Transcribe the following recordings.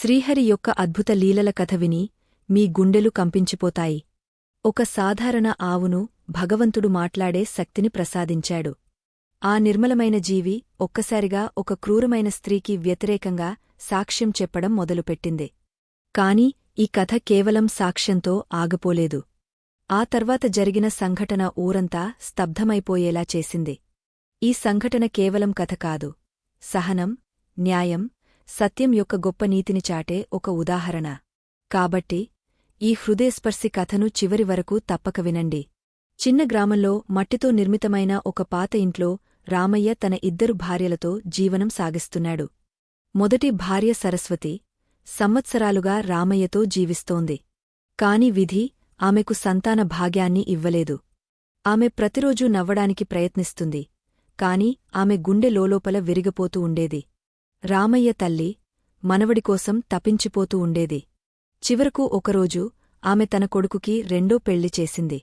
శ్రీహరి యొక్క అద్భుత లీలల కథ విని మీ గుండెలు కంపించిపోతాయి. ఒక సాధారణ ఆవును భగవంతుడు మాట్లాడే శక్తిని ప్రసాదించాడు. ఆ నిర్మలమైన జీవి ఒక్కసారిగా ఒక క్రూరమైన స్త్రీకి వ్యతిరేకంగా సాక్ష్యం చెప్పడం మొదలుపెట్టింది. కాని ఈ కథ కేవలం సాక్ష్యంతో ఆగపోలేదు. ఆ తర్వాత జరిగిన సంఘటన ఊరంతా స్తబ్ధమైపోయేలా చేసింది. ఈ సంఘటన కేవలం కథ కాదు. సహనం న్యాయం సత్యం యొక్క గొప్ప నీతిని చాటే ఒక ఉదాహరణ. కాబట్టి ఈ హృదయస్పర్శి కథను చివరి వరకు తప్పక వినండి. చిన్న గ్రామంలో మట్టితో నిర్మితమైన ఒక పాత ఇంట్లో రామయ్య తన ఇద్దరు భార్యలతో జీవనం సాగిస్తున్నాడు. మొదటి భార్య సరస్వతి సంవత్సరాలుగా రామయ్యతో జీవిస్తోంది. కాని విధి ఆమెకు సంతాన భాగ్యాన్ని ఇవ్వలేదు. ఆమె ప్రతిరోజూ నవ్వడానికి ప్రయత్నిస్తుంది. కాని ఆమె గుండె లోలోపల విరిగిపోతూ ఉండేది. రామయ్య తల్లి మనవడికోసం తపించిపోతూ ఉండేది. చివరకు ఒకరోజు ఆమె తన కొడుకుకి రెండో పెళ్ళి చేసింది.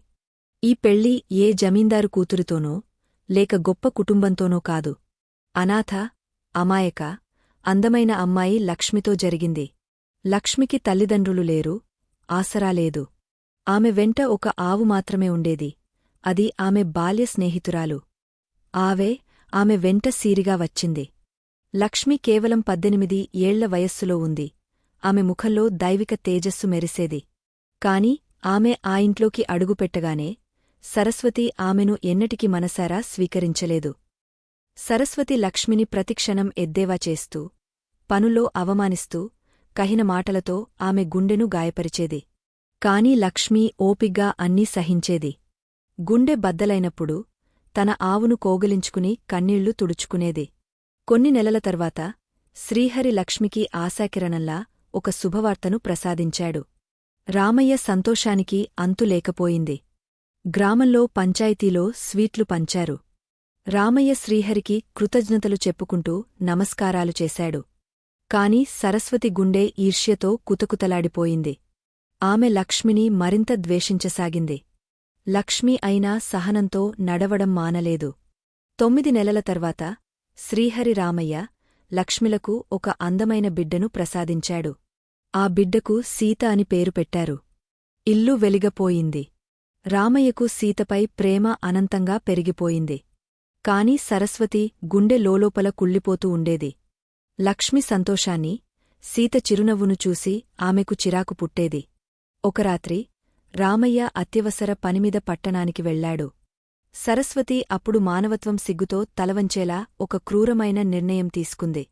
ఈ పెళ్ళి ఏ జమీందారు కూతురితోనో లేక గొప్ప కుటుంబంతోనో కాదు. అనాథ అమాయక అందమైన అమ్మాయి లక్ష్మితో జరిగింది. లక్ష్మికి తల్లిదండ్రులు లేరు ఆసరా లేదు. ఆమె వెంట ఒక ఆవు మాత్రమే ఉండేది. అది ఆమె బాల్య స్నేహితురాలు. ఆవే ఆమె వెంట సీరిగా వచ్చింది. లక్ష్మి కేవలం పద్దెనిమిది ఏళ్ళ వయస్సులో ఉంది. ఆమె ముఖంలో దైవిక తేజస్సు మెరిసేది. కాని ఆమె ఆ ఇంట్లోకి అడుగుపెట్టగానే సరస్వతి ఆమెను ఎన్నటికి మనసారా స్వీకరించలేదు. సరస్వతి లక్ష్మిని ప్రతిక్షణం ఎద్దేవా చేస్తూ పనులో అవమానిస్తూ కహిన మాటలతో ఆమె గుండెను గాయపరిచేది. కాని లక్ష్మి ఓపిగ్గా అన్నీ సహించేది. గుండె బద్దలైనప్పుడు తన ఆవును కోగలించుకుని కన్నీళ్ళు తుడుచుకునేది. కొన్ని నెలల తర్వాత శ్రీహరి లక్ష్మికి ఆశాకిరణంలా ఒక శుభవార్తను ప్రసాదించాడు. రామయ్య సంతోషానికి అంతులేకపోయింది గ్రామంలో పంచాయతీలో స్వీట్లు పంచారు. రామయ్య శ్రీహరికి కృతజ్ఞతలు చెప్పుకుంటూ నమస్కారాలు చేశాడు. కాని సరస్వతి గుండె ఈర్ష్యతో కుతకుతలాడిపోయింది. ఆమె లక్ష్మిని మరింత ద్వేషించసాగింది. లక్ష్మి అయినా సహనంతో నడవడం మానలేదు. తొమ్మిది నెలల తర్వాత శ్రీహరి రామయ్య లక్ష్మిలకు ఒక అందమైన బిడ్డను ప్రసాదించాడు. ఆ బిడ్డకు సీత అని పేరు పెట్టారు. ఇల్లు వెలిగపోయింది. రామయ్యకు సీతపై ప్రేమ అనంతంగా పెరిగిపోయింది. కాని సరస్వతి గుండె లోలోపల కుళ్ళిపోతూ ఉండేది. లక్ష్మి సంతోషాన్ని సీత చిరునవ్వును చూసి ఆమెకు చిరాకు పుట్టేది. ఒక రాత్రి రామయ్య అత్యవసర పనిమీద పట్టణానికి వెళ్ళాడు సరస్వతి అప్పుడు మానవత్వం సిగ్గుతో తలవంచేలా ఒక క్రూరమైన నిర్ణయం తీసుకుంది.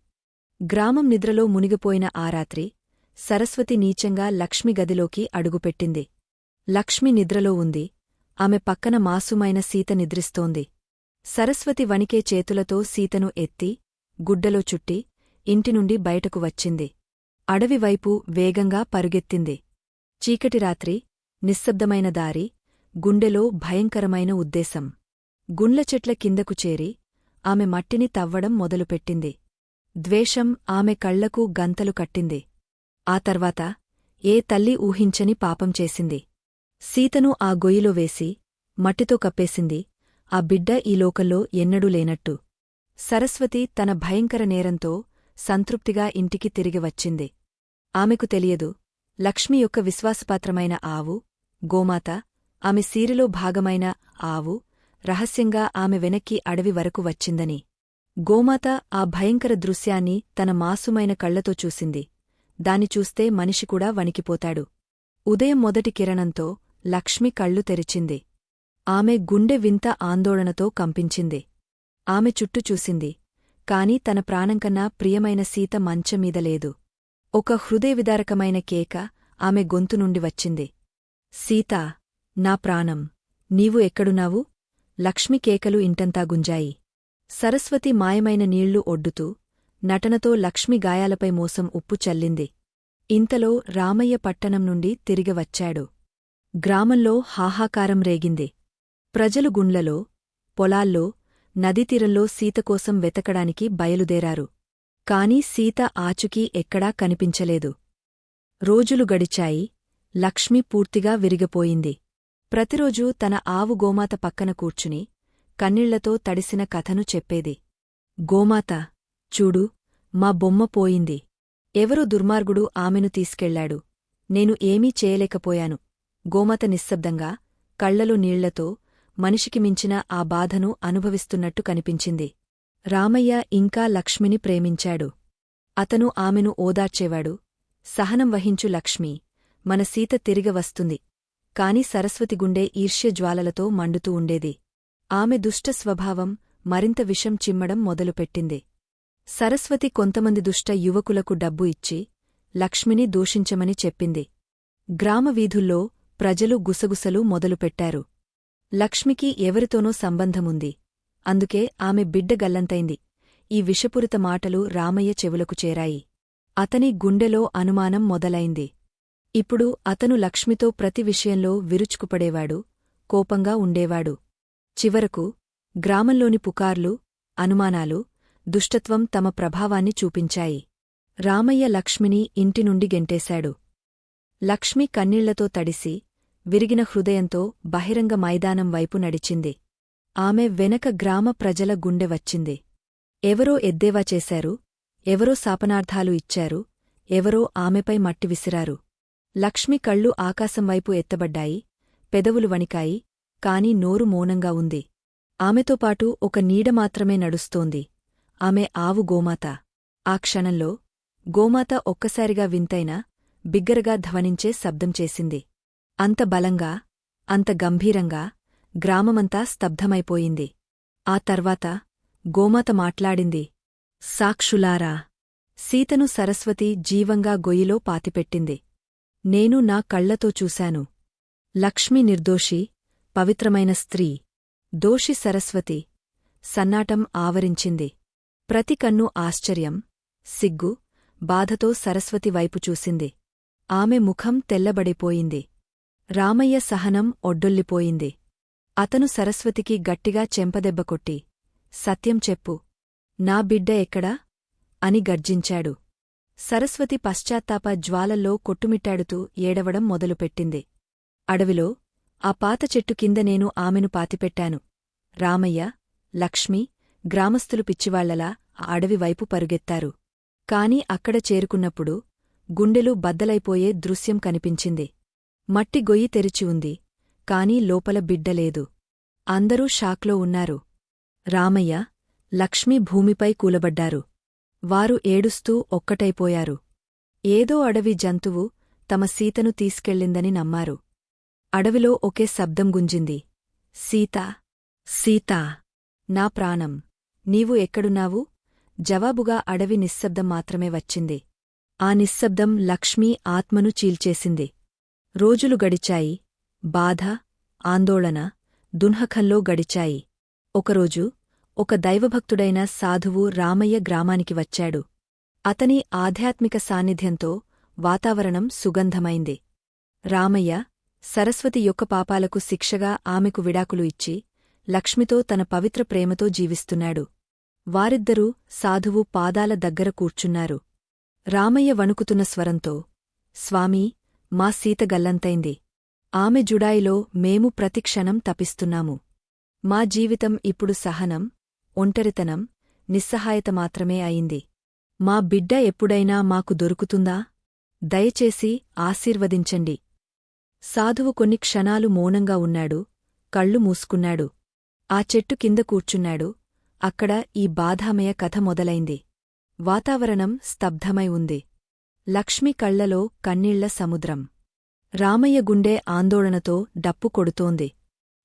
గ్రామం నిద్రలో మునిగిపోయిన ఆ రాత్రి సరస్వతి నీచంగా లక్ష్మి గదిలోకి అడుగుపెట్టింది. లక్ష్మి నిద్రలో ఉంది. ఆమె పక్కన మాసుమైన సీత నిద్రిస్తోంది. సరస్వతి వణికే చేతులతో సీతను ఎత్తి గుడ్డలో చుట్టి ఇంటినుండి బయటకు వచ్చింది. అడవివైపు వేగంగా పరుగెత్తింది. చీకటి రాత్రి నిశ్శబ్దమైన దారి గుండెలో భయంకరమైన ఉద్దేశం. గుండ్ల చెట్ల కిందకు చేరి ఆమె మట్టిని తవ్వడం మొదలుపెట్టింది. ద్వేషం ఆమె కళ్ళకు గంతలు కట్టింది. ఆ తర్వాత ఏ తల్లి ఊహించని పాపం చేసింది. సీతను ఆ గొయ్యిలో వేసి మట్టితో కప్పేసింది. ఆ బిడ్డ ఈ లోకంలో ఎన్నడూ లేనట్టు. సరస్వతి తన భయంకర నేరంతో సంతృప్తిగా ఇంటికి తిరిగి వచ్చింది. ఆమెకు తెలియదు లక్ష్మి యొక్క విశ్వాసపాత్రమైన ఆవు గోమాత ఆమె సీరిలో భాగమైన ఆవు రహస్యంగా ఆమె వెనక్కి అడవి వరకు వచ్చిందని. గోమాత ఆ భయంకర దృశ్యాన్ని తన మాసుమైన కళ్ళతో చూసింది. దాని చూస్తే మనిషి కూడా వణికిపోతాడు. ఉదయం మొదటి కిరణంతో లక్ష్మి కళ్ళు తెరిచింది. ఆమె గుండె వింత ఆందోళనతో కంపించింది. ఆమె చుట్టూ చూసింది. కాని తన ప్రాణంకన్నా ప్రియమైన సీత మంచమీద లేదు. ఒక హృదయవిదారకమైన కేక ఆమె గొంతు నుండి వచ్చింది. సీతా! నా ప్రాణం. నీవు ఎక్కడున్నావు? లక్ష్మి కేకలు ఇంటంతా గుంజాయి. సరస్వతి మాయమైన నీళ్ళు ఒడ్డుతూ నటనతో లక్ష్మి గాయాలపై మోసం ఉప్పు చల్లింది. ఇంతలో రామయ్య పట్టణం నుండి తిరిగి వచ్చాడు. గ్రామంలో హాహాకారం రేగింది. ప్రజలు గుండ్లలో పొలాల్లో నదీతీరంలో సీతకోసం వెతకడానికి బయలుదేరారు. కాని సీత ఆచుకీ ఎక్కడా కనిపించలేదు. రోజులు గడిచాయి. లక్ష్మి పూర్తిగా విరిగిపోయింది. ప్రతిరోజూ తన ఆవు గోమాత పక్కన కూర్చుని కన్నీళ్ళతో తడిసిన కథను చెప్పేది. గోమాత చూడు మా బొమ్మ పోయింది. ఎవరో దుర్మార్గుడు ఆమెను తీసుకెళ్ళాడు నేను ఏమీ చేయలేకపోయాను గోమాత నిశ్శబ్దంగా కళ్ళలో నీళ్ళతో మనిషికి మించిన ఆ బాధను అనుభవిస్తున్నట్టు కనిపించింది. రామయ్య ఇంకా లక్ష్మిని ప్రేమించాడు. అతను ఆమెను ఓదార్చేవాడు. సహనం వహించు లక్ష్మి మన సీత తిరిగ వస్తుంది. కాని సరస్వతి గుండె ఈర్ష్యజ్వాలలతో మండుతూ ఉండేది. ఆమె దుష్ట స్వభావం మరింత విషం చిమ్మడం మొదలుపెట్టింది. సరస్వతి కొంతమంది దుష్ట యువకులకు డబ్బు ఇచ్చి లక్ష్మిని దూషించమని చెప్పింది. గ్రామవీధుల్లో ప్రజలు గుసగుసలు మొదలుపెట్టారు. లక్ష్మికి ఎవరితోనో సంబంధముంది. అందుకే ఆమె బిడ్డ గల్లంతైంది. ఈ విషపూరిత మాటలు రామయ్య చెవులకు చేరాయి. అతని గుండెలో అనుమానం మొదలైంది. ఇప్పుడు అతను లక్ష్మితో ప్రతి విషయంలో విరుచుకుపడేవాడు కోపంగా ఉండేవాడు. చివరకు గ్రామంలోని పుకార్లు అనుమానాలు దుష్టత్వం తమ ప్రభావాన్ని చూపించాయి. రామయ్య లక్ష్మిని ఇంటి నుండి గెంటేశాడు. లక్ష్మి కన్నీళ్ళతో తడిసి విరిగిన హృదయంతో బహిరంగ మైదానం వైపు నడిచింది. ఆమె వెనక గ్రామ ప్రజల గుండె వచ్చింది. ఎవరో ఎద్దేవా చేశారు ఎవరో శాపనార్థాలు ఇచ్చారు ఎవరో ఆమెపై మట్టి విసిరారు. లక్ష్మి కళ్ళు ఆకాశంవైపు ఎత్తబడ్డాయి పెదవులు వణికాయి కాని నోరు మౌనంగా ఉంది. ఆమెతో పాటు ఒక నీడ మాత్రమే నడుస్తోంది. ఆమె ఆవు గోమాత. ఆ క్షణంలో గోమాత ఒక్కసారిగా వింతైన బిగ్గరగా ధ్వనించే శబ్దం చేసింది. అంత బలంగా అంత గంభీరంగా గ్రామమంతా స్తబ్ధమైపోయింది. ఆ తర్వాత గోమాత మాట్లాడింది సాక్షులారా! సీతను సరస్వతి జీవంగా గొయ్యిలో పాతిపెట్టింది. నేను నా కళ్ళతో చూశాను. లక్ష్మి నిర్దోషి పవిత్రమైన స్త్రీ. దోషి సరస్వతి. సన్నాటం ఆవరించింది. ప్రతి కన్ను ఆశ్చర్యం సిగ్గు బాధతో సరస్వతి వైపు చూసింది. ఆమె ముఖం తెల్లబడిపోయింది. రామయ్య సహనం ఒడ్డొల్లిపోయింది. అతను సరస్వతికి గట్టిగా చెంపదెబ్బకొట్టి సత్యం చెప్పు నా బిడ్డ ఎక్కడా? అని గర్జించాడు. సరస్వతి పశ్చాత్తాప జ్వాలల్లో కొట్టుమిట్టాడుతూ ఏడవడం మొదలుపెట్టింది. అడవిలో ఆ పాత చెట్టు కింద నేను ఆమెను పాతిపెట్టాను. రామయ్య లక్ష్మి గ్రామస్థులు పిచ్చివాళ్ళలా ఆ అడవి వైపు పరుగెత్తారు. కాని అక్కడ చేరుకున్నప్పుడు గుండెలు బద్దలైపోయే దృశ్యం కనిపించింది. మట్టి గొయ్యి తెరిచి ఉంది కాని లోపల బిడ్డలేదు అందరూ షాక్లో ఉన్నారు. రామయ్య లక్ష్మి భూమిపై కూలబడ్డారు. వారు ఏడుస్తూ ఒక్కటైపోయారు. ఏదో అడవి జంతువు తమ సీతను తీసుకెళ్ళిందని నమ్మారు. అడవిలో ఒకే శబ్దం గుంజింది. సీత సీతా నా ప్రాణం నీవు ఎక్కడున్నావు? జవాబుగా అడవి నిశ్శబ్దం మాత్రమే వచ్చింది. ఆ నిశ్శబ్దం లక్ష్మీ ఆత్మను చీల్చేసింది. రోజులు గడిచాయి. బాధ ఆందోళన దున్హఖంలో గడిచాయి. ఒకరోజు ఒక దైవభక్తుడైన సాధువు రామయ్య గ్రామానికి వచ్చాడు. అతని ఆధ్యాత్మిక సాన్నిధ్యంతో వాతావరణం సుగంధమైంది. రామయ్య సరస్వతి యొక్క పాపాలకు శిక్షగా ఆమెకు విడాకులు ఇచ్చి లక్ష్మితో తన పవిత్ర ప్రేమతో జీవిస్తున్నాడు. వారిద్దరూ సాధువు పాదాల దగ్గర కూర్చున్నారు. రామయ్య వణుకుతున్న స్వరంతో స్వామీ మా సీత గల్లంతైంది. ఆమె జుడాయిలో మేము ప్రతిక్షణం తపిస్తున్నాము. మా జీవితం ఇప్పుడు సహనం ఒంటరితనం నిస్సహాయత మాత్రమే అయింది. మా బిడ్డ ఎప్పుడైనా మాకు దొరుకుతుందా? దయచేసి ఆశీర్వదించండి. సాధువు కొన్ని క్షణాలు మౌనంగా ఉన్నాడు కళ్ళు మూసుకున్నాడు. ఆ చెట్టు కింద కూర్చున్నాడు అక్కడ ఈ బాధామయ కథ మొదలైంది. వాతావరణం స్తబ్ధమై ఉంది. లక్ష్మి కళ్ళలో కన్నీళ్ళ సముద్రం. రామయ్య గుండె ఆందోళనతో డప్పు కొడుతోంది.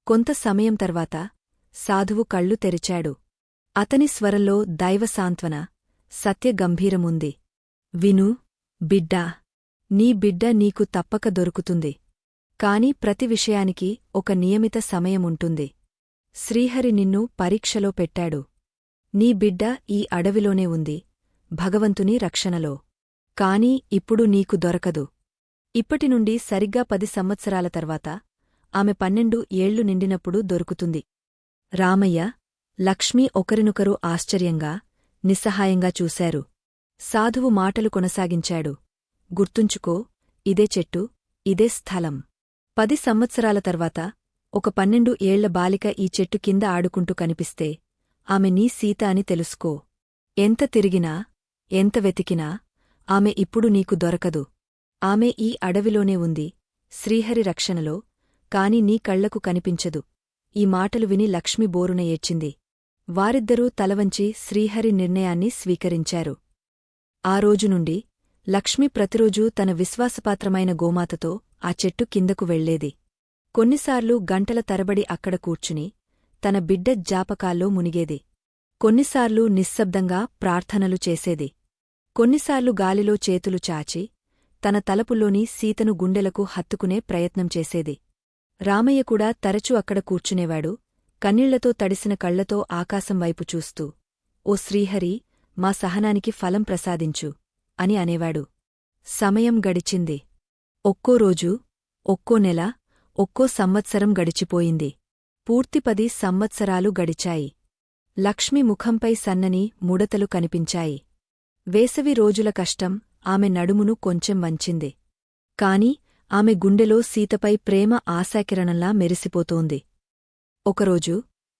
కొంత సమయం తర్వాత సాధువు కళ్ళు తెరిచాడు. అతని స్వరంలో దైవసాంత్వన సత్యగంభీరముంది విను బిడ్డా నీ బిడ్డ నీకు తప్పక దొరుకుతుంది. కాని ప్రతి విషయానికి ఒక నియమిత సమయముంటుంది. శ్రీహరి నిన్ను పరీక్షలో పెట్టాడు. నీ బిడ్డ ఈ అడవిలోనే ఉంది భగవంతుని రక్షణలో. కాని ఇప్పుడు నీకు దొరకదు. ఇప్పటినుండి సరిగ్గా పది సంవత్సరాల తర్వాత ఆమె పన్నెండు ఏళ్ళు నిండినప్పుడు దొరుకుతుంది. రామయ్య లక్ష్మి ఒకరినొకరు ఆశ్చర్యంగా నిస్సహాయంగా చూశారు. సాధువు మాటలు కొనసాగించాడు. గుర్తుంచుకో ఇదే చెట్టు ఇదే స్థలం. పది సంవత్సరాల తర్వాత ఒక పన్నెండు ఏళ్ళ బాలిక ఈ చెట్టు కింద ఆడుకుంటూ కనిపిస్తే ఆమె నీ సీత అని తెలుసుకో. ఎంత తిరిగినా ఎంత వెతికినా ఆమె ఇప్పుడు నీకు దొరకదు. ఆమె ఈ అడవిలోనే ఉంది శ్రీహరి రక్షణలో కాని నీ కళ్ళకు కనిపించదు. ఈ మాటలు విని లక్ష్మి బోరున ఏడ్చింది. వారిద్దరూ తలవంచి శ్రీహరి నిర్ణయాన్ని స్వీకరించారు. ఆ రోజు నుండి లక్ష్మి ప్రతిరోజూ తన విశ్వాసపాత్రమైన గోమాతతో ఆ చెట్టు కిందకు వెళ్ళేది కొన్నిసార్లు గంటల తరబడి అక్కడ కూర్చుని తన బిడ్డ జాపకాల్లో మునిగేది. కొన్నిసార్లు నిశ్శబ్దంగా ప్రార్థనలు చేసేది. కొన్నిసార్లు గాలిలో చేతులు చాచి తన తలపుల్లోని సీతను గుండెలకు హత్తుకునే ప్రయత్నం చేసేది. రామయ్య కూడా తరచూ అక్కడ కూర్చునేవాడు. కన్నీళ్ళతో తడిసిన కళ్ళతో ఆకాశం వైపు చూస్తూ ఓ శ్రీహరి మా సహనానికి ఫలం ప్రసాదించు అని అనేవాడు. సమయం గడిచింది. ఒక్కో రోజు ఒక్కో నెల ఒక్కో సంవత్సరం గడిచిపోయింది. పూర్తి పది సంవత్సరాలు గడిచాయి. లక్ష్మి ముఖంపై సన్నని ముడతలు కనిపించాయి. వేసవి రోజుల కష్టం ఆమె నడుమును కొంచెం వంచింది. కాని ఆమె గుండెలో సీతపై ప్రేమ ఆశాకిరణంలా మెరిసిపోతోంది. ఒకరోజు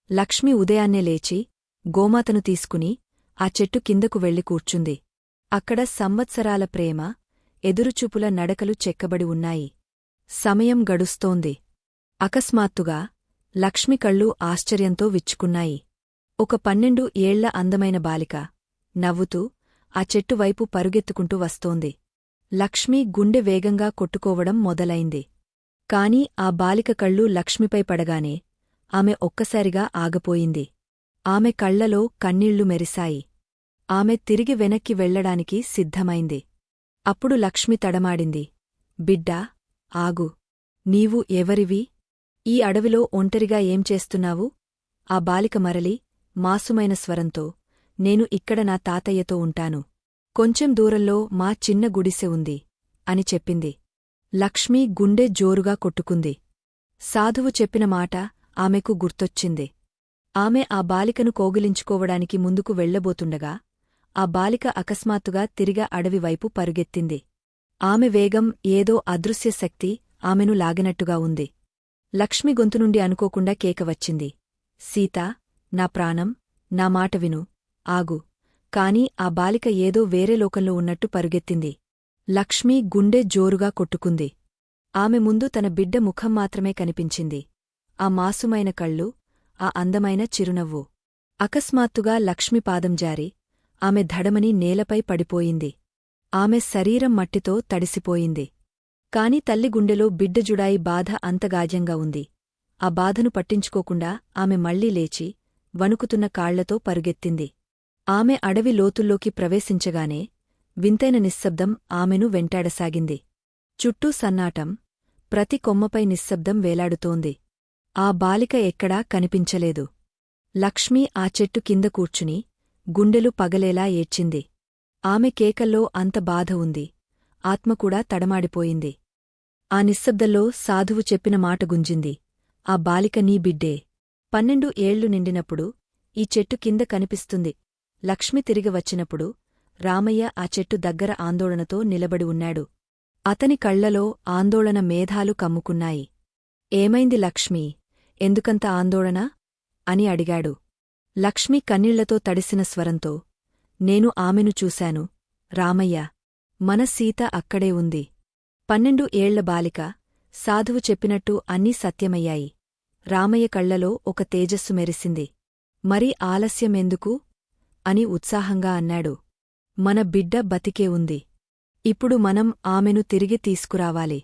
లక్ష్మి ఉదయాన్నే లేచి గోమాతను తీసుకుని ఆ చెట్టు కిందకు వెళ్ళి కూర్చుంది. అక్కడ సంవత్సరాల ప్రేమ ఎదురుచూపుల నడకలు చెక్కబడి ఉన్నాయి. సమయం గడుస్తోంది. అకస్మాత్తుగా లక్ష్మి కళ్ళు ఆశ్చర్యంతో విచ్చుకున్నాయి. ఒక పన్నెండు ఏళ్ళ అందమైన బాలిక నవ్వుతూ ఆ చెట్టువైపు పరుగెత్తుకుంటూ వస్తోంది. లక్ష్మి గుండె వేగంగా కొట్టుకోవడం మొదలైంది. కాని ఆ బాలిక కళ్ళు లక్ష్మిపై పడగానే ఆమె ఒక్కసారిగా ఆగపోయింది. ఆమె కళ్ళలో కన్నీళ్ళు మెరిశాయి. ఆమె తిరిగి వెనక్కి వెళ్ళడానికి సిద్ధమైంది. అప్పుడు లక్ష్మి తడమాడింది. బిడ్డా ఆగు. నీవు ఎవరివి? ఈ అడవిలో ఒంటరిగా ఏం చేస్తున్నావు? ఆ బాలిక మరలి మాసుమైన స్వరంతో నేను ఇక్కడ నా తాతయ్యతో ఉంటాను. కొంచెం దూరంలో మా చిన్న గుడిసె ఉంది అని చెప్పింది. లక్ష్మి గుండె జోరుగా కొట్టుకుంది. సాధువు చెప్పిన మాట ఆమెకు గుర్తొచ్చింది. ఆమె ఆ బాలికను కోగిలించుకోవడానికి ముందుకు వెళ్ళబోతుండగా ఆ బాలిక అకస్మాత్తుగా తిరిగా అడవివైపు పరుగెత్తింది. ఆమె వేగం ఏదో అదృశ్య శక్తి ఆమెను లాగినట్టుగా ఉంది. లక్ష్మి గొంతు నుండి అనుకోకుండా కేక వచ్చింది. సీతా నా ప్రాణం నా మాట విను ఆగు. కాని ఆ బాలిక ఏదో వేరే లోకంలో ఉన్నట్టు పరుగెత్తింది. లక్ష్మి గుండె జోరుగా కొట్టుకుంది. ఆమె ముందు తన బిడ్డ ముఖం మాత్రమే కనిపించింది. ఆ మాసుమైన కళ్ళు ఆ అందమైన చిరునవ్వు. అకస్మాత్తుగా లక్ష్మి పాదం జారి ఆమె ధడమని నేలపై పడిపోయింది. ఆమె శరీరం మట్టితో తడిసిపోయింది. కాని తల్లి గుండెలో బిడ్డజుడాయి బాధ అంతగాజ్యంగా ఉంది. ఆ బాధను పట్టించుకోకుండా ఆమె మళ్ళీ లేచి వణుకుతున్న కాళ్ళతో పరుగెత్తింది. ఆమె అడవి లోతుల్లోకి ప్రవేశించగానే వింతైన నిశ్శబ్దం ఆమెను వెంటాడసాగింది. చుట్టూ సన్నాటం ప్రతి కొమ్మపై నిశ్శబ్దం వేలాడుతోంది. ఆ బాలిక ఎక్కడా కనిపించలేదు. లక్ష్మి ఆ చెట్టు కింద కూర్చుని గుండెలు పగలేలా ఏడ్చింది. ఆమె కేకల్లో అంత బాధ ఉంది. ఆత్మకూడా తడమాడిపోయింది. ఆ నిశ్శబ్దంలో సాధువు చెప్పిన మాట గుంజింది. ఆ బాలిక నీ బిడ్డే. పన్నెండు ఏళ్ళు నిండినప్పుడు ఈ చెట్టు కింద కనిపిస్తుంది. లక్ష్మి తిరిగి వచ్చినప్పుడు రామయ్య ఆ చెట్టు దగ్గర ఆందోళనతో నిలబడి ఉన్నాడు. అతని కళ్ళలో ఆందోళన మేధాలు కమ్ముకున్నాయి. ఏమైంది లక్ష్మీ? ఎందుకంత ఆందోళన? అని అడిగాడు. లక్ష్మి కన్నీళ్ళతో తడిసిన స్వరంతో నేను ఆమెను చూశాను. రామయ్య మన సీత అక్కడే ఉంది. పన్నెండు ఏళ్ళ బాలిక సాధువు చెప్పినట్టు అన్నీ సత్యమయ్యాయి. రామయ్య కళ్ళలో ఒక తేజస్సు మెరిసింది. మరి ఆలస్యమెందుకు? అని ఉత్సాహంగా అన్నాడు. మన బిడ్డ బతికే ఉంది. ఇప్పుడు మనం ఆమెను తిరిగి తీసుకురావాలి.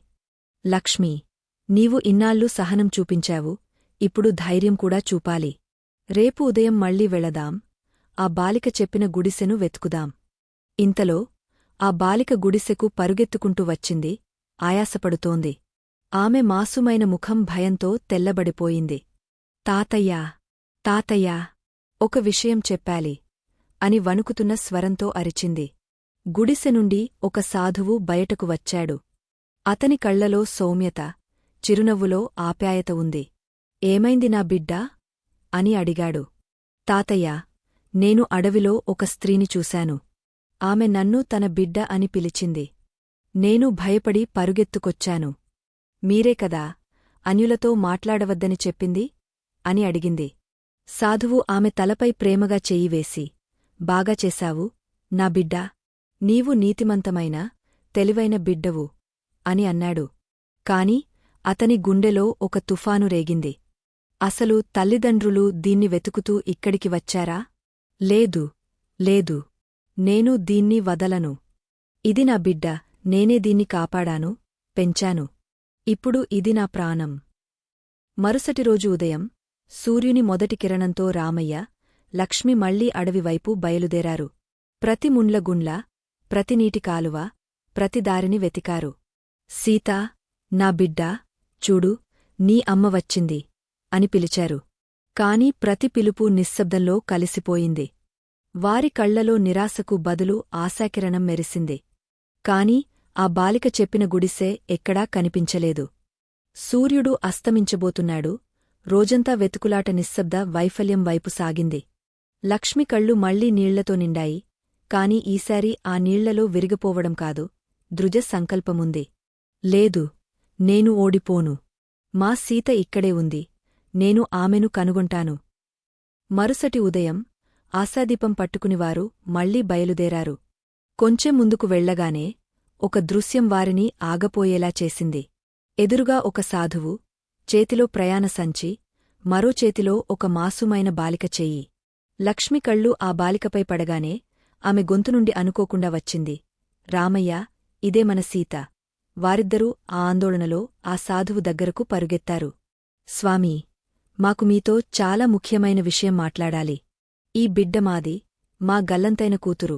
లక్ష్మీ నీవు ఇన్నాళ్ళు సహనం చూపించావు. ఇప్పుడు ధైర్యం కూడా చూపాలి. రేపు ఉదయం మళ్ళీ వెళదాం. ఆ బాలిక చెప్పిన గుడిసెను వెతుకుదాం. ఇంతలో ఆ బాలిక గుడిసెకు పరుగెత్తుకుంటూ వచ్చింది. ఆయాసపడుతోంది. ఆమె మాసుమైన ముఖం భయంతో తెల్లబడిపోయింది. తాతయ్యా! తాతయ్యా! ఒక విషయం చెప్పాలి అని వణుకుతున్న స్వరంతో అరిచింది. గుడిసె నుండి ఒక సాధువు బయటకు వచ్చాడు. అతని కళ్ళలో సౌమ్యత చిరునవ్వులో ఆప్యాయత ఉంది. ఏమైంది నా బిడ్డా? అని అడిగాడు. తాతయ్య నేను అడవిలో ఒక స్త్రీని చూశాను. ఆమె నన్ను తన బిడ్డ అని పిలిచింది. నేను భయపడి పరుగెత్తుకొచ్చాను. మీరే కదా అన్యులతో మాట్లాడవద్దని చెప్పింది? అని అడిగింది. సాధువు ఆమె తలపై ప్రేమగా చెయ్యివేసి బాగా చేశావు నా బిడ్డా. నీవు నీతిమంతమైన తెలివైన బిడ్డవు అని అన్నాడు. కాని అతని గుండెలో ఒక తుఫాను రేగింది. అసలు తల్లిదండ్రులు దీన్ని వెతుకుతూ ఇక్కడికి వచ్చారా? లేదు లేదు. నేను దీన్ని వదలను. ఇది నా బిడ్డ నేనే దీన్ని కాపాడాను పెంచాను. ఇప్పుడు ఇది నా ప్రాణం. మరుసటి రోజు ఉదయం సూర్యుని మొదటి కిరణంతో రామయ్య లక్ష్మి మళ్ళీ అడవివైపు బయలుదేరారు. ప్రతి ముండ్లగుండ్ల ప్రతి నీటి కాలువ ప్రతి దారిని వెతికారు. సీతా నా బిడ్డా చూడు నీ అమ్మ వచ్చింది. అని పిలిచారు. కాని ప్రతి పిలుపు నిశ్శబ్దంలో కలిసిపోయింది. వారి కళ్ళలో నిరాశకు బదులు ఆశాకిరణం మెరిసింది. కాని ఆ బాలిక చెప్పిన గుడిసె ఎక్కడా కనిపించలేదు. సూర్యుడు అస్తమించబోతున్నాడు. రోజంతా వెతుకులాట నిశ్శబ్ద వైఫల్యం వైపు సాగింది. లక్ష్మి కళ్ళు మళ్ళీ నీళ్ళతో నిండాయి. కాని ఈసారి ఆ నీళ్ళలో విరిగిపోవడం కాదు. దృజ సంకల్పముంది. లేదు నేను ఓడిపోను. మా సీత ఇక్కడే ఉంది. నేను ఆమెను కనుగొంటాను. మరుసటి ఉదయం ఆశాదీపం పట్టుకునివారు మళ్ళీ బయలుదేరారు. కొంచెం ముందుకు వెళ్ళగానే ఒక దృశ్యం వారిని ఆగపోయేలా చేసింది. ఎదురుగా ఒక సాధువు చేతిలో ప్రయాణ సంచి మరో చేతిలో ఒక మాసుమైన బాలిక చెయ్యి లక్ష్మి కళ్ళు ఆ బాలికపై పడగానే ఆమె గొంతు నుండి అనుకోకుండా వచ్చింది. రామయ్య ఇదే మన సీత. వారిద్దరూ ఆ ఆందోళనలో ఆ సాధువు దగ్గరకు పరుగెత్తారు. స్వామీ మాకు మీతో చాలా ముఖ్యమైన విషయం మాట్లాడాలి. ఈ బిడ్డ మాది మా గల్లంతైన కూతురు.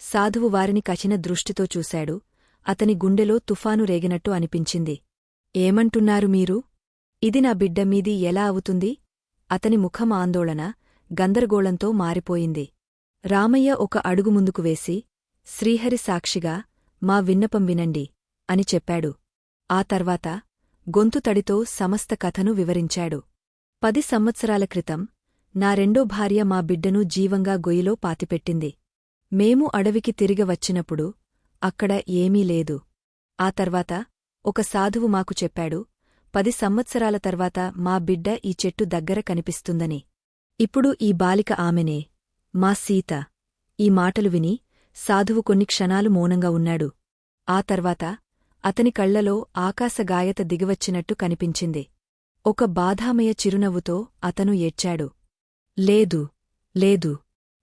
సాధువు వారిని కచిన దృష్టితో చూశాడు. అతని గుండెలో తుఫాను రేగినట్టు అనిపించింది. ఏమంటున్నారు మీరు? ఇది నా బిడ్డ మీది ఎలా అవుతుంది? అతని ముఖం ఆందోళన గందరగోళంతో మారిపోయింది. రామయ్య ఒక అడుగు ముందుకు వేసి శ్రీహరి సాక్షిగా మా విన్నపం వినండి అని చెప్పాడు. ఆ తర్వాత గొంతు తడితో సమస్త కథను వివరించాడు. పది సంవత్సరాల క్రితం నా రెండో భార్య మా బిడ్డను జీవంగా గొయ్యిలో పాతిపెట్టింది. మేము అడవికి తిరిగి వచ్చినప్పుడు అక్కడ ఏమీ లేదు. ఆ తర్వాత ఒక సాధువు మాకు చెప్పాడు పది సంవత్సరాల తర్వాత మా బిడ్డ ఈ చెట్టు దగ్గర కనిపిస్తుందని. ఇప్పుడు ఈ బాలిక ఆమెనే. మా సీత. ఈ మాటలు విని సాధువు కొన్ని క్షణాలు మౌనంగా ఉన్నాడు. ఆ తర్వాత అతని కళ్ళలో ఆకాశగాయత దిగివచ్చినట్టు కనిపించింది. ఒక బాధామయ చిరునవ్వుతో అతను ఏడ్చాడు. లేదు లేదు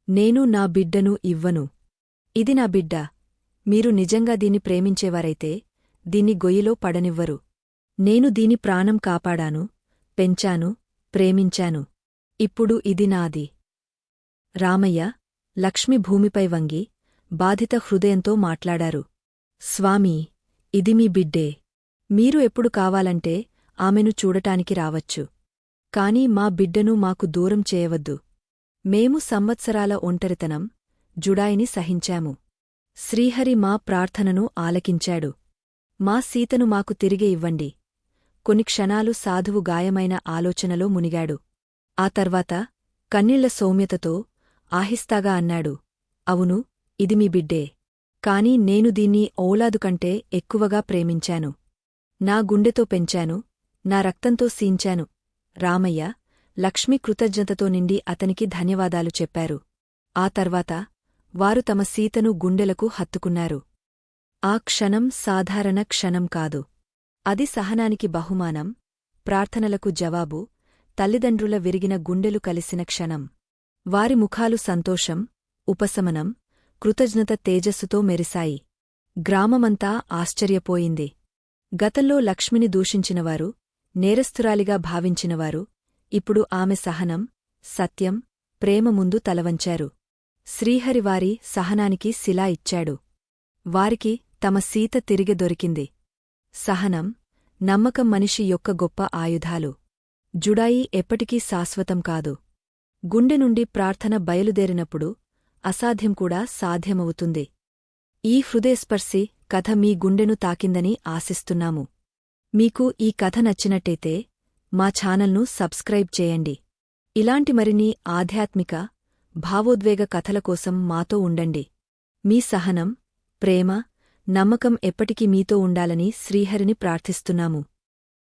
నేను నా బిడ్డను ఇవ్వను. ఇది నా బిడ్డ. మీరు నిజంగా దీన్ని ప్రేమించేవారైతే దీన్ని గొయ్యిలో పడనివ్వరు. నేను దీని ప్రాణం కాపాడాను పెంచాను ప్రేమించాను. ఇప్పుడు ఇది నాది. రామయ్య లక్ష్మి భూమిపై వంగి బాధిత హృదయంతో మాట్లాడారు. స్వామీ ఇది మీ బిడ్డే. మీరు ఎప్పుడు కావాలంటే ఆమెను చూడటానికి రావచ్చు. కాని మా బిడ్డను మాకు దూరం చేయవద్దు. మేము సంవత్సరాల ఒంటరితనం జుడాయిని సహించాము. శ్రీహరి మా ప్రార్థనను ఆలకించాడు. మా సీతను మాకు తిరిగి ఇవ్వండి. కొన్ని క్షణాలు సాధువు గాయమైన ఆలోచనలో మునిగాడు. ఆ తర్వాత కన్నీళ్ళ సౌమ్యతతో ఆహిస్తాగా అన్నాడు. అవును ఇది మీ బిడ్డే. కాని నేను దీన్ని ఓలాదు కంటే ఎక్కువగా ప్రేమించాను. నా గుండెతో పెంచాను. నా రక్తంతో సీంచాను. రామయ్య లక్ష్మి కృతజ్ఞతతో నిండి అతనికి ధన్యవాదాలు చెప్పారు. ఆ తర్వాత వారు తమ సీతను గుండెలకు హత్తుకున్నారు. ఆ క్షణం సాధారణ క్షణం కాదు. అది సహనానికి బహుమానం ప్రార్థనలకు జవాబు తల్లిదండ్రుల విరిగిన గుండెలు కలిసిన క్షణం. వారి ముఖాలు సంతోషం ఉపశమనం కృతజ్ఞత తేజస్సుతో మెరిశాయి. గ్రామమంతా ఆశ్చర్యపోయింది. గతంలో లక్ష్మిని దూషించినవారు నేరస్తురాలిగా భావించినవారు ఇప్పుడు ఆమె సహనం సత్యం ప్రేమ ముందు తలవంచారు. శ్రీహరివారి సహనానికి శిలా ఇచ్చాడు. వారికి తమ సీత తిరిగి దొరికింది. సహనం నమ్మకం మనిషి యొక్క గొప్ప ఆయుధాలు. జుడాయి ఎప్పటికీ శాశ్వతం కాదు. గుండె నుండి ప్రార్థన బయలుదేరినప్పుడు అసాధ్యం కూడా సాధ్యమవుతుంది. ఈ హృదయస్పర్శి కథ మీ గుండెను తాకిందని ఆశిస్తున్నాము. మీకు ఈ కథ నచ్చినట్టయితే మా ఛానల్ను సబ్స్క్రైబ్ చేయండి. ఇలాంటి మరిన్ని ఆధ్యాత్మిక భావోద్వేగ కథల కోసం మాతో ఉండండి. మీ సహనం ప్రేమ నమ్మకం ఎప్పటికీ మీతో ఉండాలని శ్రీహరిని ప్రార్థిస్తున్నాము.